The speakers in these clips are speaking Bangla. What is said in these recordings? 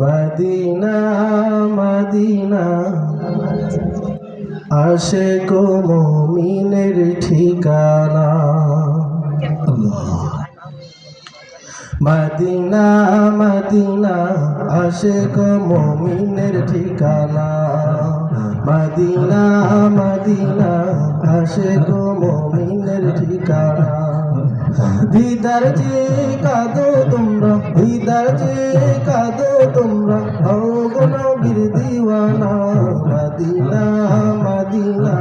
Medina Medina. আসে গো মমিনের ঠিকানা। মদিনা মদিনা আসে গো মমিনের ঠিকানা। মদিনা মদিনা আসে গো মমিনের ঠিকানা। দিদার যে কাঁদো তোমরা দিদার যে কাঁদো তোমরা, হও গো নবীর দিওয়ানা, মদিনা মদিনা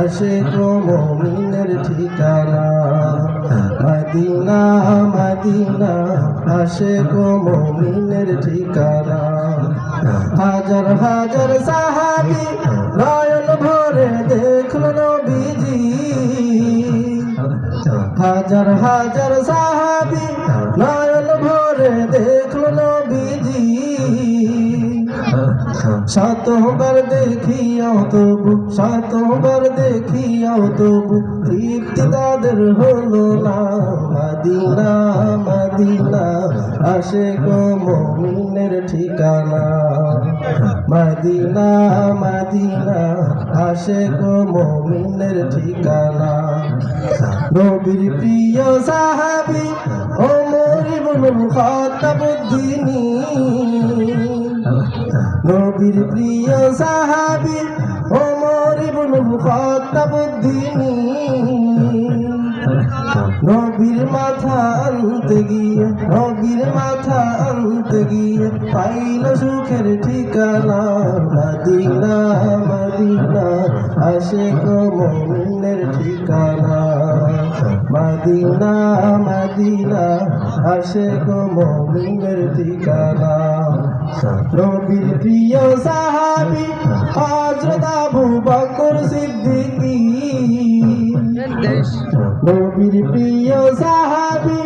আসে গো মমিনের ঠিকানা। মদিনা মদিনা আসে গো মমিনের ঠিকানা। হাজার হাজার সাহাবি হাজার হাজার সাহাবি নয়ন ভরে দেখল নবীজি। শতবার দেখিয়াও তবু শতবার দেখিয়াও তবু তৃপ্তি তাদের হলো না মদিনা মদিনা আসে গো মমিনের ঠিকানা। মদিনা মদিনা আসে গো মমিনের ঠিকানা। নবীর প্রিয় সাহাবি ও মরিবুল খাতাবুদ্দিনী নবীর প্রিয় সাহাবি ওমর ইবনুল খাত্তাবুদ্দিনী নবীর মাথা আনতে গিয়ে, নবীর মাথা আনতে গিয়ে পাইল সুখের ঠিকানা মদিনা। মদিনা আসে গো মমিনের ঠিকানা। মদিনা মদিনা আসে গো মমিনের ঠিকানা। নবীর প্রিয় সাহাবি, হযরত আবু বকর সিদ্দিকী। নবীর প্রিয় সাহাবি,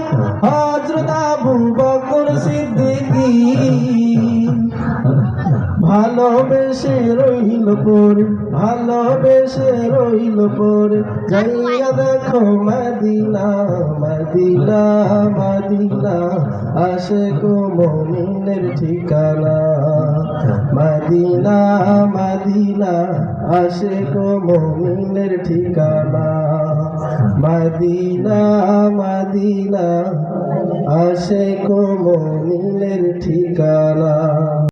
হযরত আবু বকর সিদ্দিকী। ভালোবেসে রইল পরে, ভালোবেসে রইল পরে। যাইয়া দেখো মদিনা মদিনা মদিনা আসে গো মমিনের ঠিকানা। মদিনা মদিনা আসে গো মমিনের ঠিকানা। মদিনা মদিনা আসে গো মমিনের ঠিকানা।